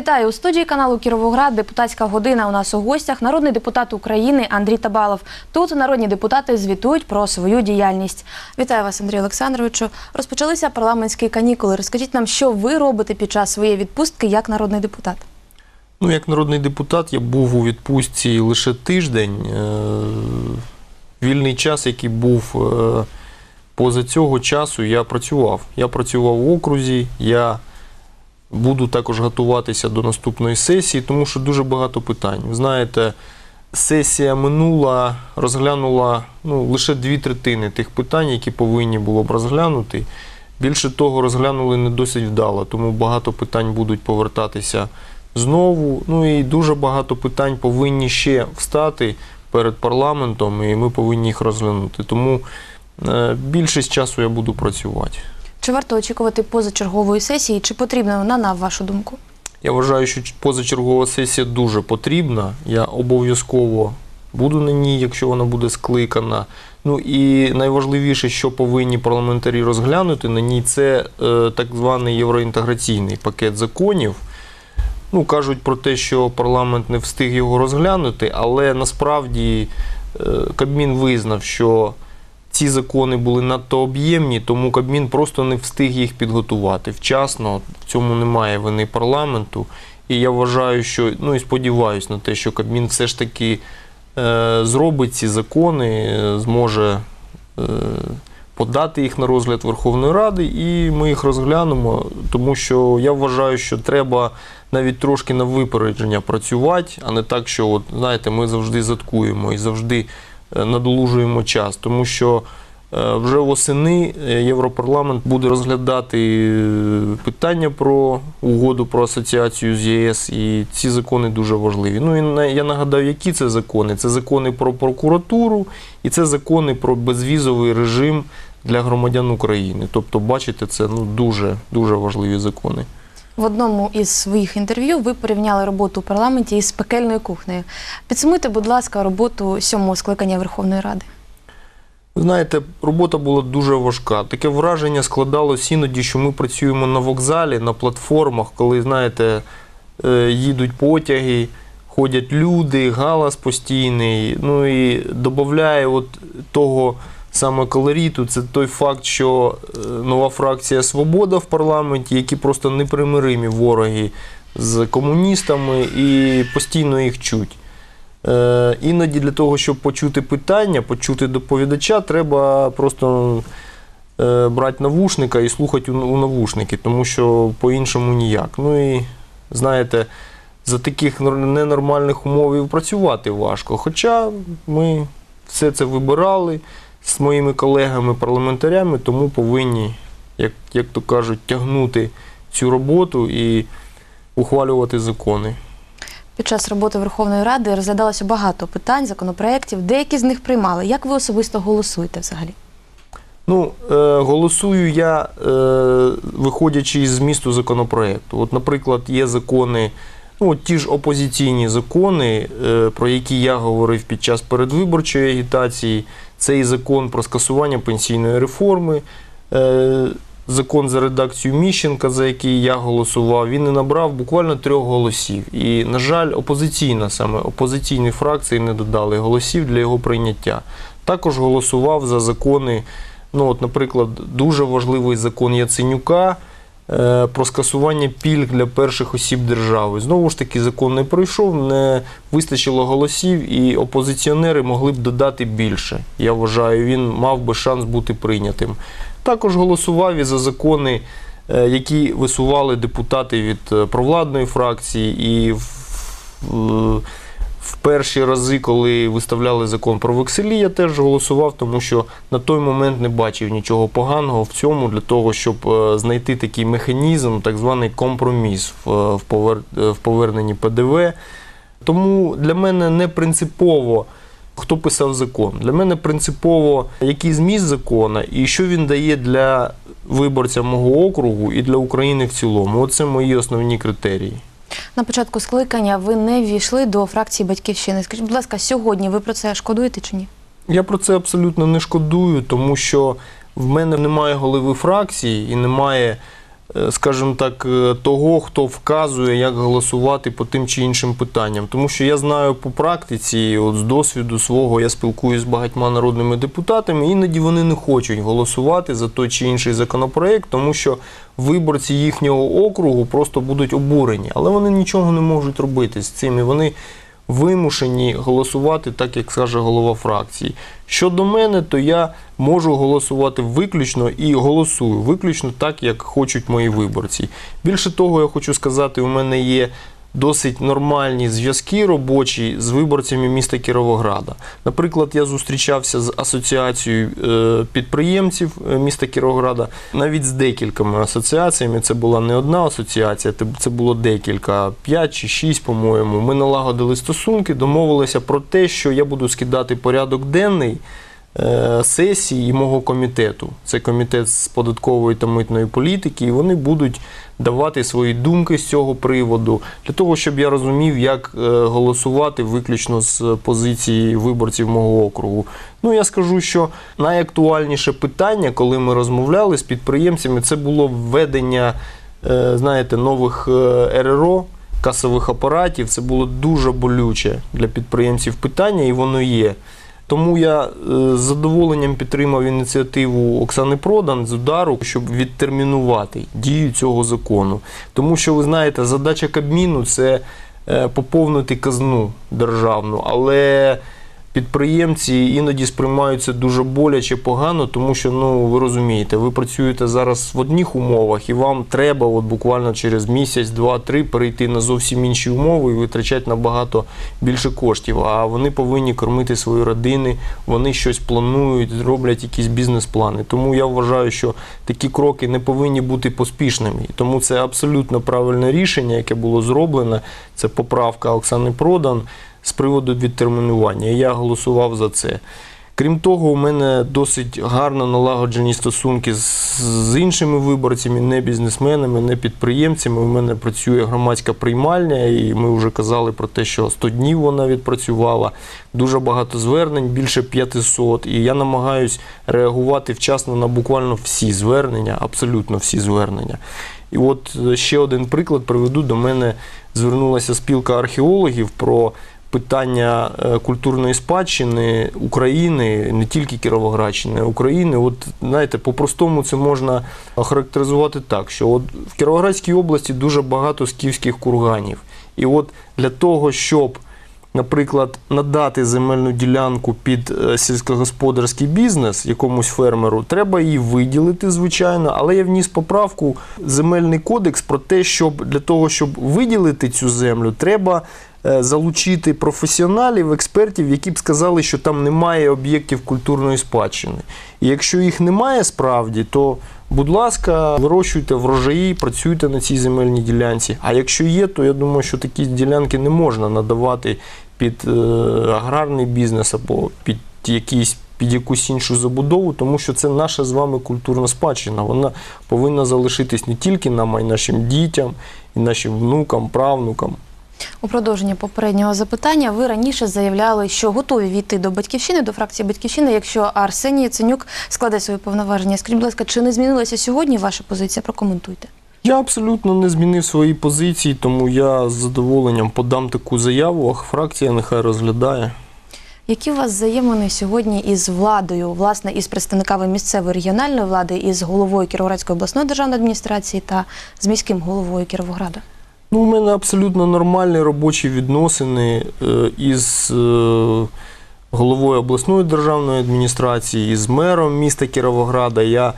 Вітаю у студії каналу Кіровоград. Депутатська година. У нас у гостях народний депутат України Андрій Табалов. Тут народні депутати звітують про свою діяльність. Вітаю вас, Андрій Олександровичу. Розпочалися парламентські канікули. Розкажіть нам, що ви робите під час своєї відпустки як народний депутат. Ну, як народний депутат, я був у відпустці лише тиждень. Е, Вільний час, який був е, поза цього часу, я працював. Я працював в окрузі, я буду також готуватися до наступної сесії, тому що дуже багато питань. Ви знаєте, сесія минула, розглянула ну, лише дві третини тих питань, які повинні було б розглянути. Більше того, розглянули не досить вдало, тому багато питань будуть повертатися знову. Ну і дуже багато питань повинні ще встати перед парламентом, і ми повинні їх розглянути. Тому е, більшість часу я буду працювати. Чи варто очікувати позачергової сесії? Чи потрібна вона на вашу думку? Я вважаю, що позачергова сесія дуже потрібна. Я обов'язково буду на ній, якщо вона буде скликана. Ну і найважливіше, що повинні парламентарі розглянути на ній, це е, так званий євроінтеграційний пакет законів. Ну, кажуть про те, що парламент не встиг його розглянути, але насправді е, Кабмін визнав, що ці закони були надто об'ємні, тому Кабмін просто не встиг їх підготувати вчасно. В цьому немає вини парламенту. І я вважаю, що ну і сподіваюся на те, що Кабмін все ж таки е, зробить ці закони, зможе е, подати їх на розгляд Верховної Ради, і ми їх розглянемо, тому що я вважаю, що треба навіть трошки на випередження працювати, а не так, що от, знаєте, ми завжди заткуємо і завжди надолужуємо час, тому що е, вже восени е, Європарламент буде розглядати е, питання про угоду про асоціацію з ЄС, і ці закони дуже важливі. Ну і я нагадаю, які це закони? Це закони про прокуратуру і це закони про безвізовий режим для громадян України. Тобто, бачите, це ну дуже дуже важливі закони. В одному із своїх інтерв'ю ви порівняли роботу у парламенті із пекельною кухнею. Підсумуйте, будь ласка, роботу сьомого скликання Верховної Ради. Ви знаєте, робота була дуже важка. Таке враження складалось іноді, що ми працюємо на вокзалі, на платформах, коли, знаєте, е, їдуть потяги, ходять люди, галас постійний. Ну і додає от того саме колориту, це той факт, що е, нова фракція Свобода в парламенті, які просто непримиримі вороги з комуністами і постійно їх чуть. Е, іноді для того, щоб почути питання, почути доповідача, треба просто е, брати навушника і слухати у, у навушники, тому що по-іншому ніяк. Ну і знаєте, за таких ненормальних умов і працювати важко. Хоча ми все це вибирали з моїми колегами-парламентарями, тому повинні, як, як то кажуть, тягнути цю роботу і ухвалювати закони. Під час роботи Верховної Ради розглядалося багато питань, законопроєктів. Деякі з них приймали. Як ви особисто голосуєте взагалі? Ну, е, голосую я, е, виходячи із змісту законопроекту. От, наприклад, є закони, ну, от ті ж опозиційні закони, е, про які я говорив під час передвиборчої агітації. Це і закон про скасування пенсійної реформи, е, закон за редакцію Міщенка, за який я голосував, він не набрав буквально трьох голосів. І, на жаль, опозиційна саме опозиційні фракції не додали голосів для його прийняття. Також голосував за закони. Ну, от, наприклад, дуже важливий закон Яценюка про скасування пільг для перших осіб держави. Знову ж таки, закон не пройшов, не вистачило голосів, і опозиціонери могли б додати більше. Я вважаю, він мав би шанс бути прийнятим. Також голосував і за закони, е, які висували депутати від е, провладної фракції, і в, в- перші рази, коли виставляли закон про векселі, я теж голосував, тому що на той момент не бачив нічого поганого в цьому для того, щоб е, знайти такий механізм, так званий компроміс в, е, е, в поверненні ПДВ. Тому для мене не принципово. Хто писав закон? Для мене принципово, який зміст закона і що він дає для виборця мого округу і для України в цілому. Оце мої основні критерії. На початку скликання ви не ввійшли до фракції Батьківщини. Скажіть, будь ласка, сьогодні ви про це шкодуєте чи ні? Я про це абсолютно не шкодую, тому що в мене немає голови фракції і немає скажімо так, е, того, хто вказує, як голосувати по тим чи іншим питанням. Тому що я знаю по практиці, от з досвіду свого, я спілкуюся з багатьма народними депутатами, іноді вони не хочуть голосувати за той чи інший законопроект, тому що виборці їхнього округу просто будуть обурені, але вони нічого не можуть робити з цим. І вони вимушені голосувати так, як скаже голова фракції. Щодо мене, то я можу голосувати виключно і голосую виключно так, як хочуть мої виборці. Більше того, я хочу сказати, у мене є досить нормальні зв'язки робочі з виборцями міста Кіровограда. Наприклад, я зустрічався з асоціацією е, підприємців е, міста Кіровограда, навіть з декількома асоціаціями. Це була не одна асоціація, це- це було декілька, п'ять чи шість, по-моєму. Ми налагодили стосунки, домовилися про те, що я буду скидати порядок денний е, сесії мого комітету. Це комітет з податкової та митної політики, і вони будуть давати свої думки з цього приводу для того, щоб я розумів, як е, голосувати виключно з позиції виборців мого округу. Ну я скажу, що найактуальніше питання, коли ми розмовляли з підприємцями, це було введення, е, знаєте, нових РРО. Касових апаратів це було дуже болюче для підприємців питання, і воно є. Тому я е, з задоволенням підтримав ініціативу Оксани Продан з удару, щоб відтермінувати дію цього закону. Тому що ви знаєте, задача Кабміну це е, поповнити казну державну, але підприємці іноді сприймають це дуже боляче, погано, тому що ну ви розумієте, ви працюєте зараз в одних умовах, і вам треба от буквально через місяць, два-три перейти на зовсім інші умови і витрачати набагато більше коштів. А вони повинні кормити свої родини, вони щось планують, роблять якісь бізнес-плани. Тому я вважаю, що такі кроки не повинні бути поспішними. Тому це абсолютно правильне рішення, яке було зроблено. Це поправка Оксани Продан з приводу відтермінування. Я голосував за це. Крім того, у мене досить гарно налагоджені стосунки з, іншими виборцями, не бізнесменами, не підприємцями. У мене працює громадська приймальня, і ми вже казали про те, що 100 днів вона відпрацювала. Дуже багато звернень, більше 500. І я намагаюсь реагувати вчасно на буквально всі звернення, абсолютно всі звернення. І от е, ще один приклад приведу. До мене звернулася спілка археологів про питання е, культурної спадщини України, не тільки Кіровоградщини, України. От знаєте, по-простому це можна охарактеризувати так, що от в Кіровоградській області дуже багато скіфських курганів. І от для того, щоб Наприклад, надати земельну ділянку під е, сільськогосподарський бізнес якомусь фермеру, треба її виділити, звичайно, але я вніс поправку земельний кодекс про те, щоб для того, щоб виділити цю землю, треба залучити професіоналів, експертів, які б сказали, що там немає об'єктів культурної спадщини. І якщо їх немає справді, то будь ласка, вирощуйте врожаї, працюйте на цій земельній ділянці. А якщо є, то я думаю, що такі ділянки не можна надавати під е, аграрний бізнес або під якийсь. Під якусь іншу забудову, тому що це наша з вами культурна спадщина. Вона повинна залишитись не тільки нам, а й нашим дітям, і нашим внукам, правнукам. У продовження попереднього запитання ви раніше заявляли, що готові війти до батьківщини, до фракції батьківщини, якщо Арсеній Яценюк складе свої повноваження. Скажіть, будь ласка, чи не змінилася сьогодні ваша позиція? Прокоментуйте. Я абсолютно не змінив свої позиції, тому я з задоволенням подам таку заяву, а фракція нехай розглядає. Які у вас взаємини сьогодні із владою, власне, із представниками місцевої регіональної влади, із головою Кіровоградської обласної державної адміністрації та з міським головою Кіровограда? Ну, у мене абсолютно нормальні робочі відносини е, із е, головою обласної державної адміністрації, із мером міста Кіровограда. Я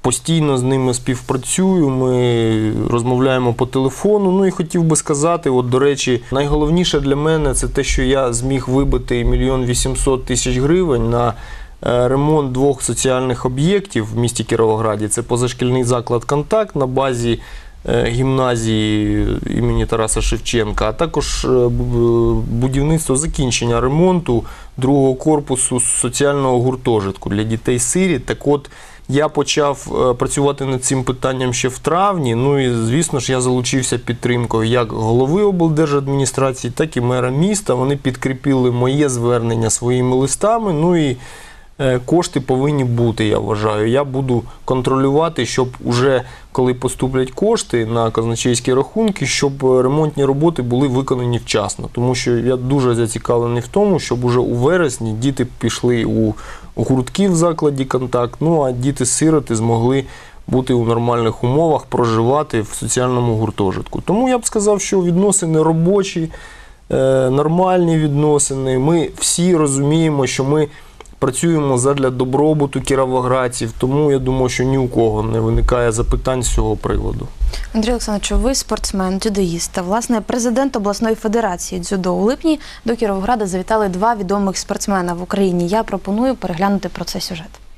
постійно з ними співпрацюю. Ми розмовляємо по телефону. Ну і хотів би сказати, от до речі, найголовніше для мене це те, що я зміг вибити мільйон вісімсот тисяч гривень на е, ремонт двох соціальних об'єктів в місті Кіровограді. Це позашкільний заклад Контакт на базі гімназії імені Тараса Шевченка, а також е, будівництво закінчення ремонту другого корпусу соціального гуртожитку для дітей-сиріт. Так от я почав е, працювати над цим питанням ще в травні. Ну і звісно ж я залучився підтримкою як голови облдержадміністрації, так і мера міста. Вони підкріпили моє звернення своїми листами. Ну і е, кошти повинні бути, я вважаю. Я буду контролювати, щоб уже коли поступлять кошти на казначейські рахунки, щоб е, ремонтні роботи були виконані вчасно. Тому що я дуже зацікавлений в тому, щоб уже у вересні діти пішли у, у гуртки в закладі контакт, ну а діти-сироти змогли бути у нормальних умовах, проживати в соціальному гуртожитку. Тому я б сказав, що відносини робочі, е, нормальні відносини. Ми всі розуміємо, що ми працюємо задля добробуту кіровоградців, тому я думаю, що ні у кого не виникає запитань з цього приводу. Андрій Олександрович, ви спортсмен, дзюдоїст та власне президент обласної федерації дзюдо у липні до Кіровограда завітали два відомих спортсмена в Україні. Я пропоную переглянути про це сюжет.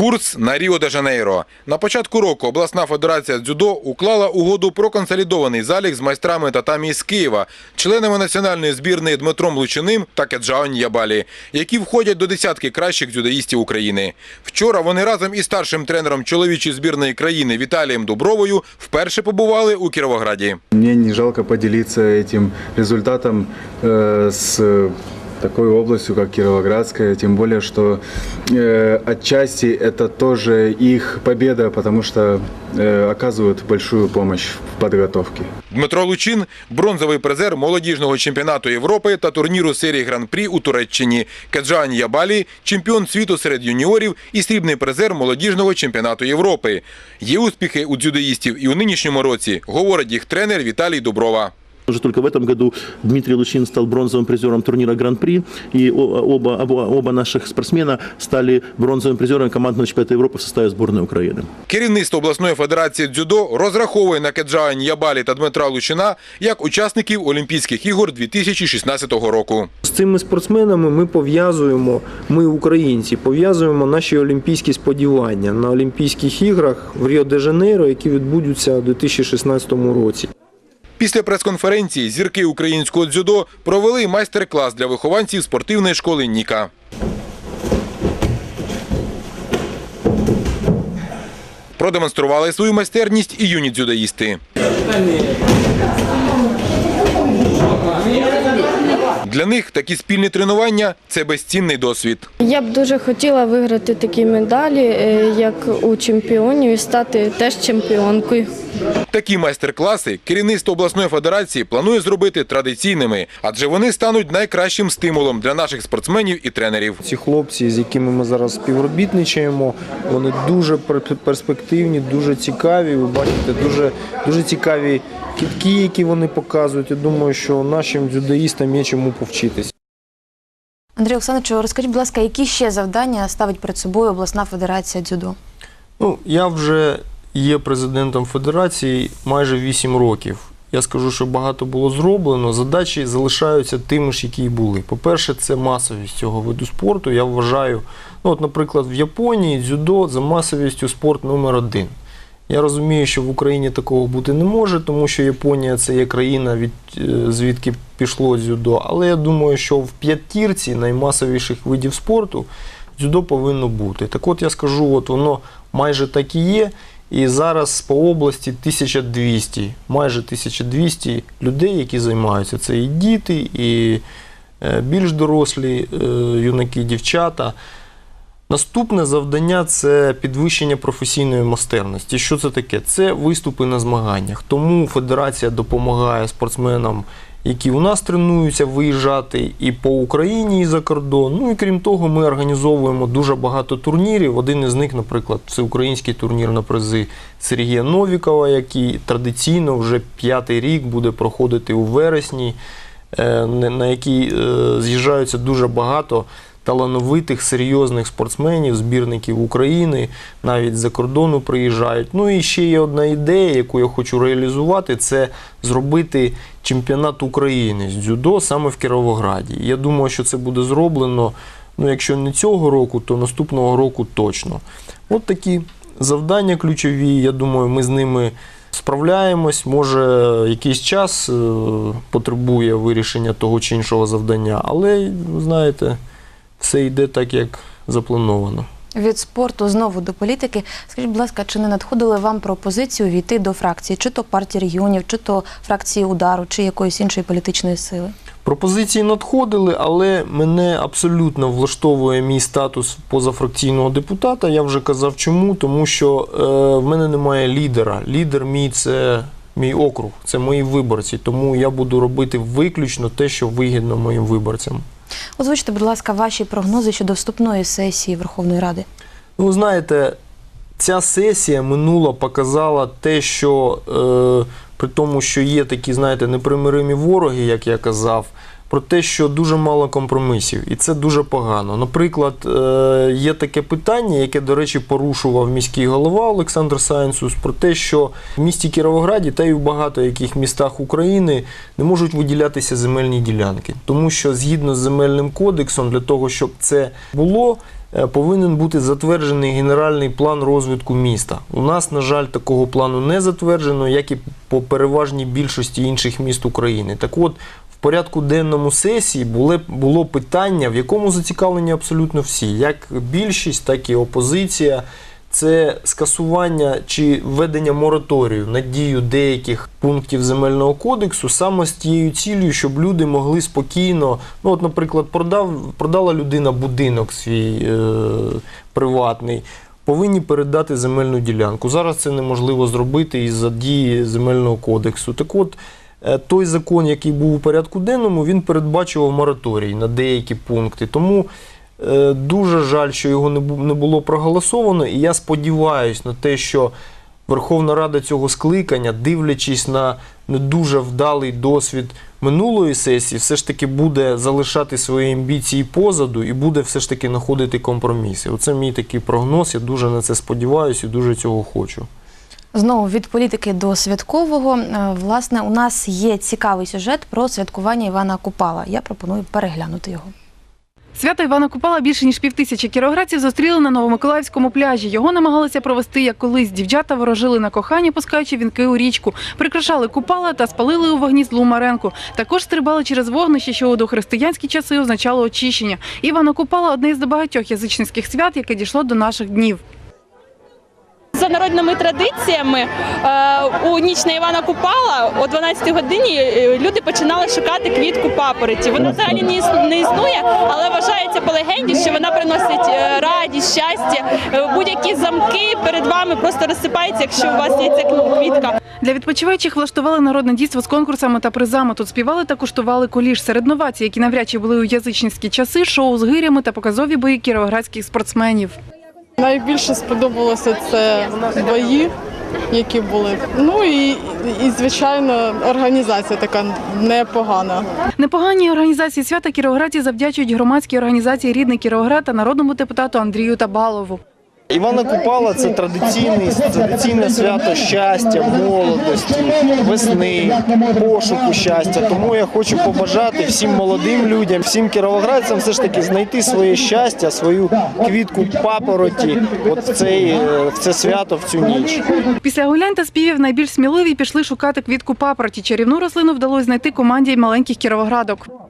Курс на Ріо-де-Жанейро. На початку року обласна федерація дзюдо уклала угоду про консолідований залік з майстрами татамі з Києва, членами національної збірної Дмитром Лучиним та Кеджао Ньябалі, які входять до десятки кращих дзюдоїстів України. Вчора вони разом із старшим тренером чоловічої збірної країни Віталієм Дубровою вперше побували у Кіровограді. Мне не жалко поделиться этим результатом э, с такой областью, как Кировоградская, тем более, что э, отчасти это тоже их победа, потому что э, оказывают большую помощь в подготовке. Дмитро Лучин – бронзовий призер молодіжного чемпіонату Європи та турніру серії Гран-прі у Туреччині. Кеджан Ябалі – чемпіон світу серед юніорів і срібний призер молодіжного чемпіонату Європи. Є успіхи у дзюдоїстів і у нинішньому році, говорить їх тренер Віталій Дуброва. Уже только в этом году Дмитрий Лучин стал бронзовым призером турнира Гран-при, и о- оба, оба, оба наших спортсмена стали бронзовым призером командного чемпионата Европы в составе сборной Украины. Керівництво обласної федерації дзюдо розраховує на Кеджао Ябалі та Дмитра Лучина як учасників Олімпійських ігор 2016 року. З цими спортсменами ми пов'язуємо, ми українці, пов'язуємо наші олімпійські сподівання на Олімпійських іграх в Ріо-де-Жанейро, які відбудуться у 2016 році. Після прес-конференції зірки українського дзюдо провели майстер-клас для вихованців спортивної школи Ніка. Продемонстрували свою майстерність і юні дзюдоїсти. Для них такі спільні тренування це безцінний досвід. Я б дуже хотіла виграти такі медалі, е, як у чемпіонів, і стати теж чемпіонкою. Такі майстер-класи керівництво обласної федерації планує зробити традиційними, адже вони стануть найкращим стимулом для наших спортсменів і тренерів. Ці хлопці, з якими ми зараз співробітничаємо, вони дуже пер- перспективні, дуже цікаві. Ви бачите, дуже, дуже цікаві кітки, які вони показують. Я думаю, що нашим дзюдоїстам є чому повчитись. Андрій Олександрович, розкажіть, будь ласка, які ще завдання ставить перед собою обласна федерація дзюдо? Ну, я вже є президентом федерації майже 8 років. Я скажу, що багато було зроблено. Задачі залишаються тими ж, які й були. По-перше, це масовість цього виду спорту. Я вважаю, ну, от, наприклад, в Японії дзюдо за масовістю спорт номер один. Я розумію, що в Україні такого бути не може, тому що Японія це є країна, від, е, звідки пішло дзюдо. Але я думаю, що в п'ятірці наймасовіших видів спорту дзюдо повинно бути. Так от я скажу, от воно майже так і є. І зараз по області 1200, майже 1200 людей, які займаються. Це і діти, і е, більш дорослі е, юнаки, дівчата. Наступне завдання це підвищення професійної майстерності. Що це таке? Це виступи на змаганнях. Тому федерація допомагає спортсменам, які у нас тренуються, виїжджати і по Україні, і за кордон. Ну і крім того, ми організовуємо дуже багато турнірів. Один із них, наприклад, всеукраїнський турнір на призи Сергія Новікова, який традиційно вже п'ятий рік буде проходити у вересні, е, на на який е, з'їжджаються дуже багато талановитих, серйозних спортсменів, збірників України, навіть з-за кордону приїжджають. Ну і ще є одна ідея, яку я хочу реалізувати, це зробити чемпіонат України з дзюдо саме в Кіровограді. Я думаю, що це буде зроблено, ну якщо не цього року, то наступного року точно. От такі завдання ключові. Я думаю, ми з ними справляємось. Може, якийсь час е, потребує вирішення того чи іншого завдання, але знаєте, все йде так, як заплановано. Від спорту знову до політики. Скажіть, будь ласка, чи не надходили вам пропозицію війти до фракції, чи то партії регіонів, чи то фракції удару, чи якоїсь іншої політичної сили? Пропозиції надходили, але мене абсолютно влаштовує мій статус позафракційного депутата. Я вже казав чому, тому що е, в мене немає лідера. Лідер мій це мій округ, це мої виборці. Тому я буду робити виключно те, що вигідно моїм виборцям. Озвучте, будь ласка, ваші прогнози щодо вступної сесії Верховної Ради. Ну, знаєте, ця сесія минула показала те, що е, при тому, що є такі, знаєте, непримиримі вороги, як я казав, про те, що дуже мало компромісів, і це дуже погано. Наприклад, е, є таке питання, яке, до речі, порушував міський голова Олександр Сайнсус, про те, що в місті Кіровограді та й в багато яких містах України не можуть виділятися земельні ділянки, тому що згідно з земельним кодексом, для того, щоб це було, е, повинен бути затверджений генеральний план розвитку міста. У нас, на жаль, такого плану не затверджено, як і по переважній більшості інших міст України. Так от, порядку денному сесії було, було питання, в якому зацікавлені абсолютно всі, як більшість, так і опозиція. Це скасування чи введення мораторію на дію деяких пунктів земельного кодексу саме з тією цілею, щоб люди могли спокійно, ну от, наприклад, продав, продала людина будинок свій е, приватний, повинні передати земельну ділянку. Зараз це неможливо зробити із-за дії земельного кодексу. Так от, той закон, який був у порядку денному, він передбачував мораторій на деякі пункти. Тому е, дуже жаль, що його не було проголосовано, і я сподіваюся на те, що Верховна Рада цього скликання, дивлячись на не дуже вдалий досвід минулої сесії, все ж таки буде залишати свої амбіції позаду і буде все ж таки знаходити компроміси. Оце мій такий прогноз. Я дуже на це сподіваюся і дуже цього хочу. Знову від політики до святкового. Е, Власне, у нас є цікавий сюжет про святкування Івана Купала. Я пропоную переглянути його. Свято Івана Купала більше ніж півтисячі кіровоградців зустріли на Новомиколаївському пляжі. Його намагалися провести як колись. Дівчата ворожили на кохання, пускаючи вінки у річку, прикрашали купала та спалили у вогні злу маренку. Також стрибали через вогнище, що у дохристиянські часи означало очищення. Івана Купала одне із багатьох язичницьких свят, яке дійшло до наших днів. За народними традиціями е, у ніч на Івана Купала о 12 годині е, люди починали шукати квітку папороті. Вона взагалі не існує, але вважається по легенді, що вона приносить е, радість, щастя. Будь-які замки перед вами просто розсипаються, якщо у вас є ця квітка. Для відпочиваючих влаштували народне дійство з конкурсами та призами. Тут співали та куштували куліш. Серед новацій, які навряд чи були у язичницькі часи, шоу з гирями та показові бої кіровоградських спортсменів. Найбільше сподобалося це бої, які були. Ну і, і звичайно, організація така непогана. Непоганій організації свята Кіровограді завдячують громадській організації Рідний Кіровоград та народному депутату Андрію Табалову. Івана Купала це традиційне свято щастя, молодості, весни, пошуку щастя. Тому я хочу побажати всім молодим людям, всім кіровоградцям все ж таки знайти своє щастя, свою квітку папороті от в, цей, е, в це свято, в цю ніч. Після гулянь та співів найбільш сміливі пішли шукати квітку папороті. Чарівну рослину вдалося знайти команді маленьких кіровоградок.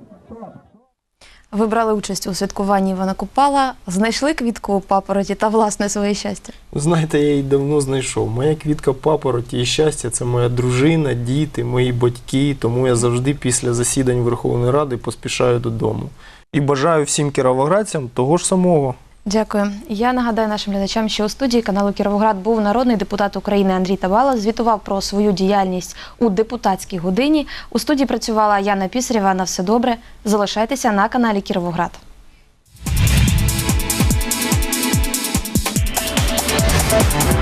Ви брали участь у святкуванні Івана Купала, знайшли квітку у папороті та власне своє щастя. Знаєте, я її давно знайшов. Моя квітка папороті і щастя це моя дружина, діти, мої батьки. Тому я завжди після засідань Верховної Ради поспішаю додому. І бажаю всім кіровоградцям того ж самого. Дякую. Я нагадаю нашим глядачам, що у студії каналу Кіровоград був народний депутат України Андрій Табала. Звітував про свою діяльність у депутатській годині. У студії працювала Яна Пісарєва. На все добре. Залишайтеся на каналі Кіровоград. Thank